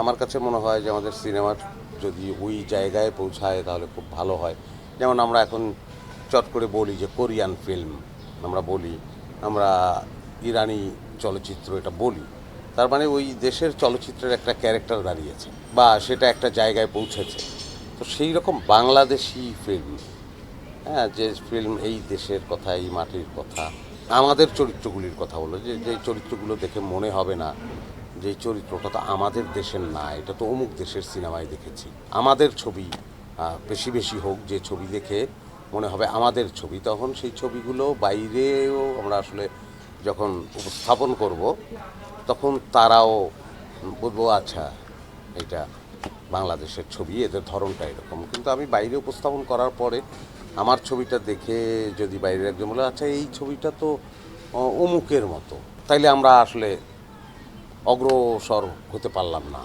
আমার কাছে মনে হয় যে আমাদের সিনেমার যদি ওই জায়গায় পৌঁছায় তাহলে খুব ভালো হয়। যেমন আমরা এখন চট করে বলি যে কোরিয়ান ফিল্ম আমরা বলি, আমরা ইরানি চলচ্চিত্র এটা বলি। তার মানে ওই দেশের চলচ্চিত্রের একটা ক্যারেক্টার দাঁড়িয়েছে বা সেটা একটা জায়গায় পৌঁছেছে। তো সেই রকম বাংলাদেশি ফিল্ম হ্যাঁ যে ফিল্ম এই দেশের কথা, এই মাটির কথা, আমাদের চরিত্রগুলির কথা বলো, যে যে চরিত্রগুলো দেখে মনে হবে না যে চরিত্রটা তো আমাদের দেশের না, এটা তো অমুক দেশের সিনেমায় দেখেছি। আমাদের ছবি বেশি বেশি হোক যে ছবি দেখে মনে হবে আমাদের ছবি, তখন সেই ছবিগুলো বাইরেও আমরা আসলে যখন উপস্থাপন করব, তখন তারাও বলব আচ্ছা এটা বাংলাদেশের ছবি, এদের ধরনটা এরকম। কিন্তু আমি বাইরে উপস্থাপন করার পরে আমার ছবিটা দেখে যদি বাইরের একজন বলে আচ্ছা এই ছবিটা তো অমুকের মতো। তাইলে আমরা আসলে অগ্রসর হতে পারলাম না।